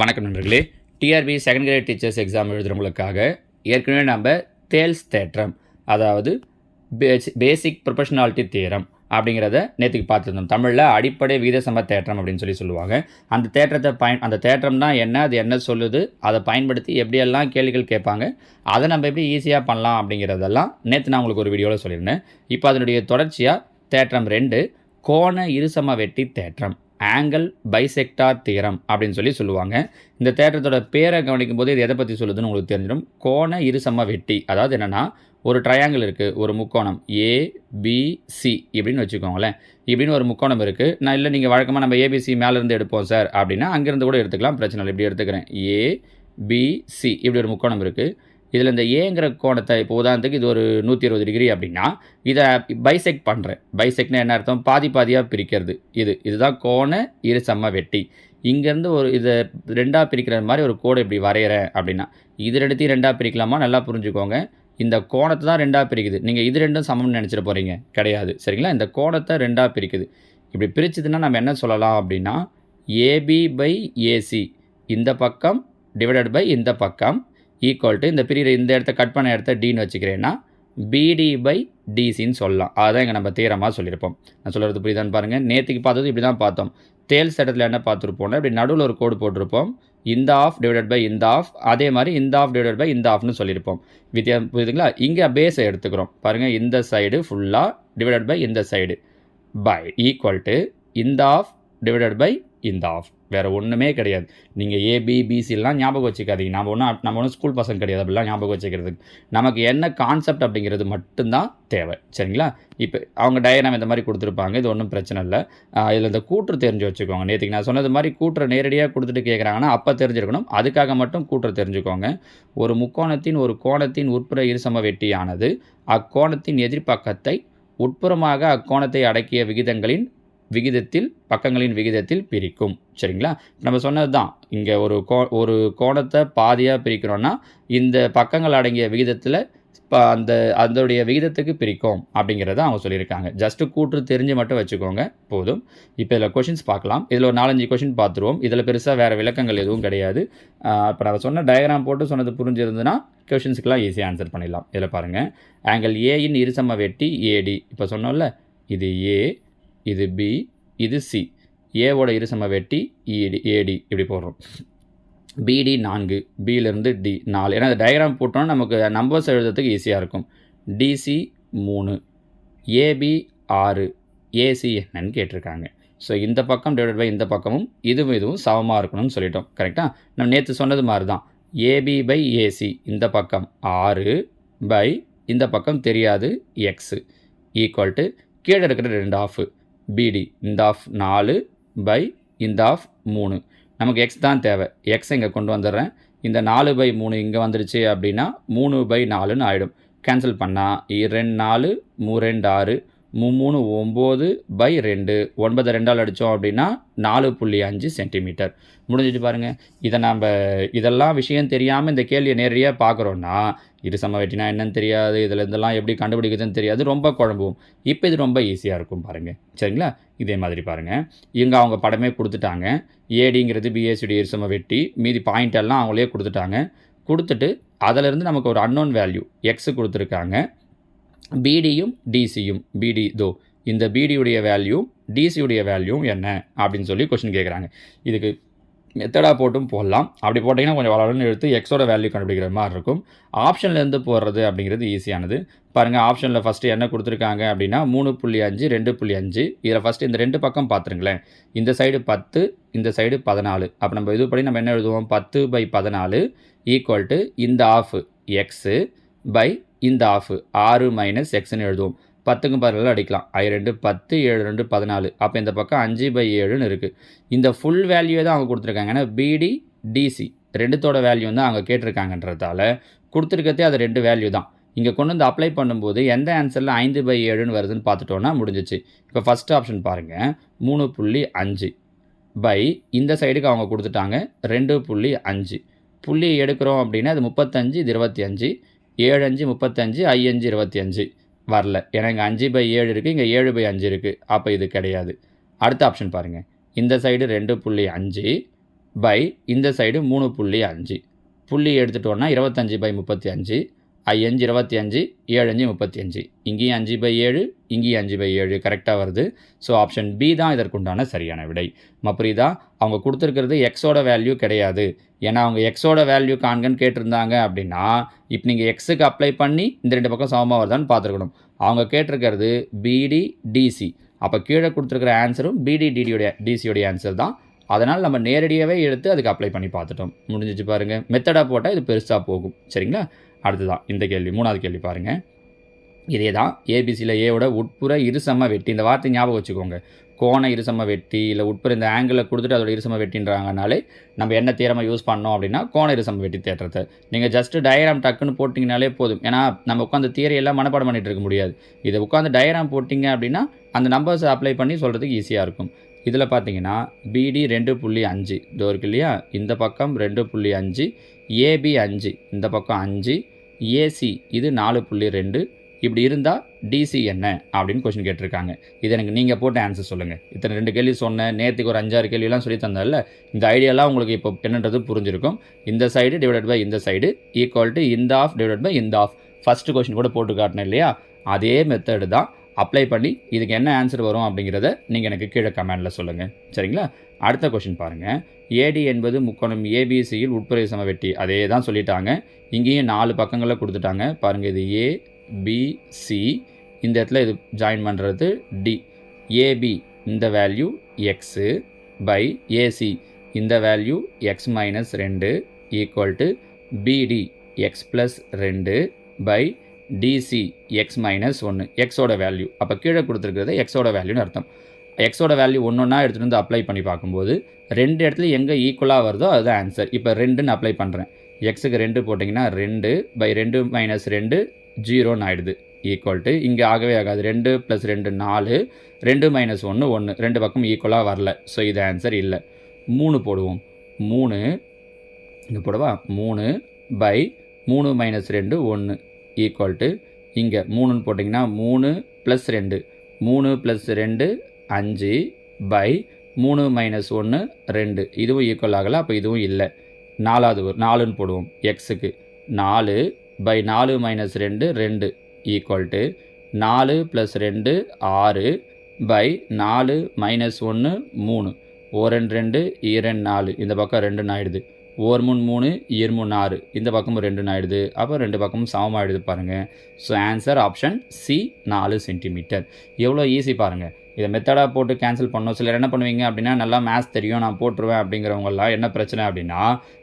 வணக்கம் நண்பர்களே. TRB second grade teachers exam எழுதுறவங்களுக்காக ஏற்கனவே நம்ம தேல்ஸ் தேற்றம் அதாவது பேசிக் ப்ரொஃபஷனாலிட்டி தேரம் அப்படிங்கிறத நேற்றுக்கு பார்த்துருந்தோம். தமிழில் அடிப்படை வீதசம தேற்றம் அப்படின்னு சொல்லி சொல்லுவாங்க. அந்த தேற்றத்தை பயன் அந்த தேற்றம் தான் என்ன அது என்ன சொல்லுது அதை பயன்படுத்தி எப்படியெல்லாம் கேள்விகள் கேட்பாங்க அதை நம்ம எப்படி ஈஸியாக பண்ணலாம் அப்படிங்கிறதெல்லாம் நேற்று நான் உங்களுக்கு ஒரு வீடியோவில் சொல்லியிருந்தேன். இப்போ அதனுடைய தொடர்ச்சியாக தேற்றம் ரெண்டு கோண இருசம வெட்டி தேற்றம். ஆங்கிள் பைசெக்டார் தியரம் அப்படின்னு சொல்லி சொல்லுவாங்க. இந்த தேற்றத்தோட பேரை கவனிக்கும் போது இது எதை பற்றி சொல்லுதுன்னு உங்களுக்கு தெரிஞ்சிடும். கோண இருசம வெட்டி அதாவது என்னென்னா ஒரு ட்ரையாங்கிள் இருக்குது ஒரு முக்கோணம் ஏ பி சி இப்படின்னு வச்சுக்கோங்களேன். இப்படின்னு ஒரு முக்கோணம் இருக்குது நான் இல்லை நீங்கள் வழக்கமாக நம்ம ஏபிசி மேலேருந்து எடுப்போம் சார் அப்படின்னா அங்கேருந்து கூட எடுத்துக்கலாம் பிரச்சனை இல்லை. இப்படி எடுத்துக்கிறேன். ஏ பிசி இப்படி ஒரு முக்கோணம் இருக்குது இதில் இந்த ஏங்கிற கோணத்தை இப்போ உதாரணத்துக்கு இது ஒரு நூற்றி இருபது டிகிரி அப்படின்னா இதை பைசெக் பண்ணுறேன் பைசெக்னா என்ன அர்த்தம்? பாதி பாதியாக பிரிக்கிறது. இது இதுதான் கோண இரு சம வெட்டி. இங்கேருந்து ஒரு இதை ரெண்டாக பிரிக்கிற மாதிரி ஒரு கோடை இப்படி வரைகிறேன் அப்படின்னா இது ரெண்டுத்தையும் ரெண்டாக பிரிக்கலாமா? நல்லா புரிஞ்சுக்கோங்க. இந்த கோணத்தை தான் ரெண்டாக பிரிக்குது. நீங்கள் இது ரெண்டும் சமம்னு நினச்சிட்டு போகிறீங்க கிடையாது. சரிங்களா? இந்த கோணத்தை ரெண்டாக பிரிக்குது. இப்படி பிரிச்சதுன்னா நம்ம என்ன சொல்லலாம் அப்படின்னா ஏபி பை ஏசி இந்த பக்கம் டிவைடட் பை இந்த பக்கம் ஈக்குவல் டு இந்த பீரியட் இந்த இடத்த கட் பண்ண இடத்த டின்னு வச்சுக்கிறேன்னா பிடி பை டிசின்னு சொல்லலாம். அதான் இங்கே நம்ம தீரமாக சொல்லியிருப்போம். நான் சொல்கிறது புரியுதான்னு பாருங்கள் நேற்றுக்கு பார்த்தது இப்படி தான் பார்த்தோம். தேல்ஸ் இடத்துல என்ன பார்த்துருப்போம்னா இப்படி நடுவில் ஒரு கோடு போட்டிருப்போம். இந்த ஆஃப் டிவைடட் பை இந்த ஆஃப் அதே மாதிரி இந்த ஆஃப் டிவைடட் பை இந்த ஆஃப்னு சொல்லியிருப்போம். வித்தியாசம் புரியுதுங்களா? இங்கே பேஸை எடுத்துக்கிறோம். பாருங்கள் இந்த சைடு ஃபுல்லாக டிவைடட் பை இந்த சைடு பை ஈக்குவல் டு இந்த ஆஃப் டிவைடட் பை இந்த ஆஃப் வேறு ஒன்றுமே கிடையாது. நீங்கள் ஏபி பிசிலாம் ஞாபகம் வச்சுக்காதீங்க. நம்ம ஒன்றும் நம்ம ஒன்றும் ஸ்கூல் பசங்க கிடையாது. அப்படிலாம் ஞாபகம் வச்சுக்கிறதுக்கு. நமக்கு என்ன கான்செப்ட் அப்படிங்கிறது மட்டும்தான் தேவை. சரிங்களா? இப்போ அவங்க டயக்ராம் இந்த மாதிரி கொடுத்துருப்பாங்க. இது ஒன்றும் பிரச்சனை இல்லை. இதில் இந்த கூற்று தெரிஞ்சு வச்சுக்கோங்க. நேற்றுக்கு நான் சொன்னது மாதிரி கூற்றை நேரடியாக கொடுத்துட்டு கேட்குறாங்கன்னா அப்போ தெரிஞ்சிருக்கணும். அதுக்காக மட்டும் கூற்றை தெரிஞ்சுக்கோங்க. ஒரு முக்கோணத்தின் ஒரு கோணத்தின் உட்புற இருசம வெட்டியானது அக்கோணத்தின் எதிர்ப்பக்கத்தை உட்புறமாக அக்கோணத்தை அடக்கிய விகிதங்களின் விகிதத்தில் பக்கங்களின் விகிதத்தில் பிரிக்கும். சரிங்களா? நம்ம சொன்னது தான் இங்கே ஒரு கோ ஒரு கோணத்தை பாதியாக பிரிக்கிறோன்னா இந்த பக்கங்கள் அடங்கிய விகிதத்தில் இப்போ அந்த அதோடைய விகிதத்துக்கு பிரிக்கும் அப்படிங்கிறத அவங்க சொல்லியிருக்காங்க. ஜஸ்ட்டு கூற்று தெரிஞ்சு மட்டும் வச்சுக்கோங்க. போதும். இப்போ இதில் கொஷின்ஸ் பார்க்கலாம். இதில் ஒரு நாலஞ்சு கொஷின் பார்த்துருவோம். இதில் பெருசாக வேறு விளக்கங்கள் எதுவும் கிடையாது. இப்போ நான் சொன்ன டயக்ராம் போட்டு சொன்னது புரிஞ்சிருந்துன்னா கொஷின்ஸுக்கெலாம் ஈஸியாக ஆன்சர் பண்ணிடலாம். இதில் பாருங்கள் ஆங்கிள் ஏயின் இருசம வெட்டி ஏடி இப்போ சொன்னோம்ல இது ஏ இது பி இது சி. ஏவோட இருசம வெட்டி இடி ஏடி இப்படி போடுறோம். பிடி நான்கு பியிலேருந்து டி நாலு. ஏன்னா டயக்ராம் போட்டோம்னா நமக்கு நம்பர்ஸ் எழுதுறதுக்கு ஈஸியாக இருக்கும். டிசி மூணு ஏபி ஆறு ஏசி என்னன்னு கேட்டிருக்காங்க. ஸோ இந்த பக்கம் டிவைட் பை இந்த பக்கமும் இதுவும் இதுவும் சமமாக இருக்கணும்னு சொல்லிட்டோம். கரெக்டாக நம்ம நேற்று சொன்னது மாதிரி தான் ஏபி பை ஏசி இந்த பக்கம் ஆறு பை இந்த பக்கம் தெரியாது எக்ஸு. ஈக்குவல் டு கீழே இருக்கிற ரெண்டு ஆஃபு பிடி இந்த ஆஃப் நாலு பை இந்த ஆஃப் மூணு. நமக்கு எக்ஸ் தான் தேவை. எக்ஸ் இங்கே கொண்டு வந்துடுறேன். இந்த நாலு பை மூணு இங்கே வந்துருச்சு அப்படின்னா மூணு பை நாலுன்னு ஆகிடும் கேன்சல் பண்ணால் ரெண்டு நாலு மூ ரெண்டு ஆறு மூணு ஒம்பது பை ரெண்டு. ஒன்பது ரெண்டால் அடித்தோம் அப்படின்னா நாலு புள்ளி அஞ்சு சென்டிமீட்டர். முடிஞ்சிட்டு பாருங்கள் இதை நம்ம இதெல்லாம் விஷயம் தெரியாமல் இந்த கேள்வியை நேரடியாக பார்க்குறோன்னா இரு சம வெட்டினா என்னன்னு தெரியாது இதில் இதெல்லாம் எப்படி கண்டுபிடிக்குதுன்னு தெரியாது ரொம்ப குழம்பும். இப்போ இது ரொம்ப ஈஸியாக இருக்கும் பாருங்கள் சரிங்களா? இதே மாதிரி பாருங்கள் இங்கே அவங்க படமே கொடுத்துட்டாங்க. ஏடிங்கிறது பிஎஸ்சிடி இருசம வெட்டி மீதி பாயிண்ட் எல்லாம் அவங்களே கொடுத்துட்டாங்க. கொடுத்துட்டு அதிலிருந்து நமக்கு ஒரு அன்னோன் வேல்யூ எக்ஸு கொடுத்துருக்காங்க. பிடியும் டிசியும் பிடி தோ இந்த பிடியுடைய வேல்யூ டிசியுடைய வேல்யூ என்ன? அப்படின்னு சொல்லி கொஸ்டின் கேட்குறாங்க இதுக்கு மெத்தடாக போட்டும் போடலாம். அப்படி போட்டிங்கன்னா கொஞ்சம் வளரணும்னு எடுத்து எக்ஸோட வேல்யூ கண்டுபிடிக்கிற மாதிரி இருக்கும். ஆப்ஷன்லேருந்து போடுறது அப்படிங்கிறது ஈஸியானது பாருங்கள் ஆப்ஷனில் ஃபஸ்ட்டு என்ன கொடுத்துருக்காங்க அப்படின்னா மூணு புள்ளி அஞ்சு ரெண்டு புள்ளி அஞ்சு. இதில் ஃபஸ்ட்டு இந்த ரெண்டு பக்கம் பார்த்துருங்களேன் இந்த சைடு பத்து இந்த சைடு பதினாலு. அப்போ நம்ம இது படி நம்ம என்ன எழுதுவோம்? பத்து பை பதினாலு ஈக்குவல் டு இந்த ஆஃப் எக்ஸு பை இந்த ஆஃபு ஆறு மைனஸ் எக்ஸ்னு எழுதுவோம். பத்துக்கும் பதினாலு அடிக்கலாம். ஐ ரெண்டு பத்து ஏழு ரெண்டு பதினாலு. அப்போ இந்த பக்கம் அஞ்சு பை ஏழுன்னு இருக்குது இந்த ஃபுல் வேல்யூவே தான் அவங்க கொடுத்துருக்காங்க. ஏன்னா பிடி டிசி ரெண்டுத்தோட வேல்யூ தான் அவங்க கேட்டிருக்காங்கன்றதால கொடுத்துருக்கதே அது ரெண்டு வேல்யூ தான். இங்கே கொண்டு வந்து அப்ளை பண்ணும்போது எந்த ஆன்சரில் ஐந்து பை ஏழுன்னு வருதுன்னு பார்த்துட்டோன்னா முடிஞ்சிச்சு. இப்போ ஃபஸ்ட் ஆப்ஷன் பாருங்கள் மூணு புள்ளி அஞ்சு பை இந்த சைடுக்கு அவங்க கொடுத்துட்டாங்க. ரெண்டு புள்ளி அஞ்சு. புள்ளி எடுக்கிறோம் அப்படின்னா அது முப்பத்தஞ்சு இது இருபத்தி அஞ்சு. ஏழு அஞ்சு முப்பத்தஞ்சு ஐ அஞ்சு இருபத்தி அஞ்சு வரல. ஏன்னா இங்கே அஞ்சு பை ஏழு இருக்குது இங்கே ஏழு பை அஞ்சு இருக்குது அப்போ இது கிடையாது. அடுத்த ஆப்ஷன் பாருங்கள் இந்த சைடு ரெண்டு புள்ளி அஞ்சு பை இந்த சைடு மூணு புள்ளி அஞ்சு. புள்ளி எடுத்துட்டோன்னா இருபத்தஞ்சி பை முப்பத்தி அஞ்சு ஐயஞ்சு இருபத்தி அஞ்சு ஏழு அஞ்சு முப்பத்தி அஞ்சு. இங்கேயும் அஞ்சு பை ஏழு இங்கேயும் அஞ்சு பை ஏழு. கரெக்டாக வருது. ஸோ ஆப்ஷன் பி தான் இதற்குண்டான சரியான விடை. மப்ரிதா அவங்க கொடுத்துருக்கிறது எக்ஸோட வேல்யூ கிடையாது. ஏன்னா அவங்க எக்ஸோட வேல்யூ காண்கன்னு கேட்டிருந்தாங்க அப்படின்னா இப்போ நீங்கள் எக்ஸுக்கு அப்ளை பண்ணி இந்த ரெண்டு பக்கம் சமமாக வருதான்னு பார்த்துருக்கணும். அவங்க கேட்டிருக்கிறது பிடி டிசி அப்போ கீழே கொடுத்துருக்கிற ஆன்சரும் பிடி டிடியோடைய டிசியோடைய ஆன்சர் தான். அதனால் நம்ம நேரடியாகவே எடுத்து அதுக்கு அப்ளை பண்ணி பார்த்துட்டோம். முடிஞ்சிச்சு பாருங்கள் மெத்தடாக போட்டால் இது பெருசாக போகும். சரிங்களா? அடுத்துதான் இந்த கேள்வி மூணாவது கேள்வி பாருங்கள் இதே தான் ஏபிசியில் ஏவோட உட்புற இருசம வெட்டி இந்த வார்த்தை ஞாபகம் வச்சுக்கோங்க. கோண இருசம வெட்டி இல்லை உட்புற இந்த ஆங்கிளில் கொடுத்துட்டு அதோட இருசம வெட்டின்றாங்கனாலே நம்ம என்ன தீரமாக யூஸ் பண்ணோம் அப்படின்னா கோண இருசம வெட்டி தேற்றத்தை. நீங்கள் ஜஸ்ட்டு டயராம் டக்குன்னு போட்டிங்கனாலே போதும். ஏன்னா நம்ம உட்காந்து தீரையெல்லாம் மனப்பாடம் பண்ணிகிட்டு இருக்க முடியாது. இதை உட்காந்து டயராம் போட்டிங்க அப்படின்னா அந்த நம்பர்ஸை அப்ளை பண்ணி சொல்கிறதுக்கு ஈஸியாக இருக்கும். இதில் பார்த்தீங்கன்னா பிடி ரெண்டு புள்ளி அஞ்சு. இதோ இருக்கு இல்லையா? இந்த பக்கம் ரெண்டு புள்ளி அஞ்சு ஏபி அஞ்சு. இந்த பக்கம் அஞ்சு ஏசி இது நாலு புள்ளி ரெண்டு. இப்படி இருந்தால் டிசி என்ன? அப்படின்னு கொஷின் கேட்டிருக்காங்க. இது எனக்கு நீங்கள் போட்ட ஆன்சர் சொல்லுங்கள் இத்தனை ரெண்டு கேள்வி சொன்னேன் நேற்றுக்கு ஒரு அஞ்சாறு கேள்வியெல்லாம் சொல்லி தந்ததில்ல இந்த ஐடியாலாம் உங்களுக்கு இப்போ என்னன்றது புரிஞ்சிருக்கும். இந்த சைடு டிவைடட் பை இந்த சைடு ஈக்குவல் டு இந்த ஆஃப் டிவைடட் பை இந்த ஆஃப் ஃபஸ்ட்டு கொஷின் கூட போட்டு காட்டினேன் இல்லையா? அதே மெத்தடு தான் அப்ளை பண்ணி இதுக்கு என்ன ஆன்சர் வரும் அப்படிங்கிறத நீங்கள் எனக்கு கீழே கமெண்டில் சொல்லுங்கள் சரிங்களா? அடுத்த கொஷின் பாருங்கள் ஏடி என்பது முக்கோணம் ஏபிசியில் உட்புறை சம வெட்டி. அதே தான் சொல்லிட்டாங்க. இங்கேயும் நாலு பக்கங்களில் கொடுத்துட்டாங்க. பாருங்கள் இது ஏ இந்த இடத்துல இது ஜாயின் பண்ணுறது டி ஏபி இந்த வேல்யூ எக்ஸு பை ஏசி இந்த வேல்யூ எக்ஸ் மைனஸ் ரெண்டு equal to BD x plus ரெண்டு பை டிசி எக்ஸ் மைனஸ் ஒன்று எக்ஸோட வேல்யூ அப்போ கீழே கொடுத்துருக்கிறது எக்ஸோட வேல்யூன்னு அர்த்தம். எக்ஸோட வேல்யூ ஒன்று ஒன்றா எடுத்துகிட்டு வந்து அப்ளை பண்ணி பார்க்கும்போது ரெண்டு இடத்துல எங்கே ஈக்குவலாக வருதோ அதுதான் ஆன்சர் இப்போ ரெண்டுன்னு அப்ளை பண்ணுறேன் எக்ஸுக்கு ரெண்டு போட்டிங்கன்னா ரெண்டு பை ரெண்டு மைனஸ் ரெண்டு ஜீரோன்னு ஆயிடுது. ஈக்குவல் டு இங்கே ஆகவே ஆகாது. ரெண்டு ப்ளஸ் ரெண்டு நாலு. ரெண்டு மைனஸ் ஒன்று ஒன்று ரெண்டு பக்கம் ஈக்குவலாக வரல. ஸோ இது ஆன்சர் இல்லை. மூணு போடுவோம். மூணு இங்கே போடவா? மூணு பை மூணு மைனஸ் ரெண்டு ஒன்று ஈக்குவல் டு இங்கே மூணுன்னு போட்டிங்கன்னா மூணு ப்ளஸ் ரெண்டு. மூணு ப்ளஸ் ரெண்டு அஞ்சு பை மூணு மைனஸ் ஒன்று ரெண்டு. இதுவும் ஈக்குவல் ஆகலை அப்போ இதுவும் இல்லை. நாலாவது ஒரு நாலுன்னு போடுவோம் எக்ஸுக்கு நாலு பை நாலு மைனஸ் ரெண்டு ரெண்டு ஈக்குவல் டு நாலு ப்ளஸ் ரெண்டு ஆறு பை நாலு மைனஸ் ஒன்று மூணு. ஓ ரெண்டு ரெண்டு ஈரெண்டு நாலு. இந்த பக்கம் ரெண்டுன்னு ஆயிடுது. ஓர் மூணு மூணு இயர் மூணு ஆறு. இந்த பக்கமும் ரெண்டுன்னு ஆயிடுது. அப்போ ரெண்டு பக்கமும் சமமாகிடுது பாருங்கள் ஸோ ஆன்சர் ஆப்ஷன் சி நாலு சென்டிமீட்டர் எவ்வளோ ஈஸி பாருங்கள் இதை மெத்தடாக போட்டு கேன்சல் பண்ணணும். சிலர் என்ன பண்ணுவீங்க அப்படின்னா நல்லா மேத்ஸ் தெரியும் நான் போட்டுருவேன் அப்படிங்கிறவங்கலாம் என்ன பிரச்சனை அப்படின்னா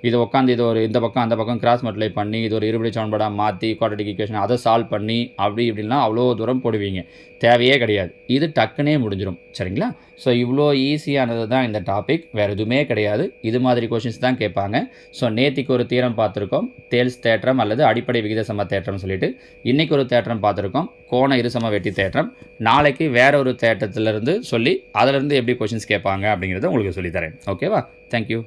இது உட்காந்து இது ஒரு இந்த பக்கம் அந்த பக்கம் கிராஸ் மல்டிப்ளை பண்ணி இது ஒரு இருபடி சமன்பாடாக மாற்றி குவாட்டிக் ஈக்குவேஷன் அதை சால்வ் பண்ணி அப்படி இப்படிலாம் அவ்வளோ தூரம் போடுவீங்க. தேவையே கிடையாது. இது டக்குனே முடிஞ்சிடும் சரிங்களா? ஸோ இவ்வளோ ஈஸியானது தான் இந்த டாபிக் வேறு எதுவுமே கிடையாது. இது மாதிரி கொஷின்ஸ் தான் கேட்பாங்க. ஸோ நேத்திக்கு ஒரு தீரம் பார்த்துருக்கோம். தேல்ஸ் தேற்றம் அல்லது அடிப்படை விகித சம தேற்றம்னு சொல்லிட்டு. இன்றைக்கி ஒரு தேற்றம் பார்த்துருக்கோம். கோண இருசம வெட்டி தேற்றம். நாளைக்கு வேற ஒரு தேற்றத்திலிருந்து சொல்லி அதிலிருந்து எப்படி கொஷின்ஸ் கேட்பாங்க அப்படிங்கிறத உங்களுக்கு சொல்லித்தரேன். ஓகேவா தேங்க்யூ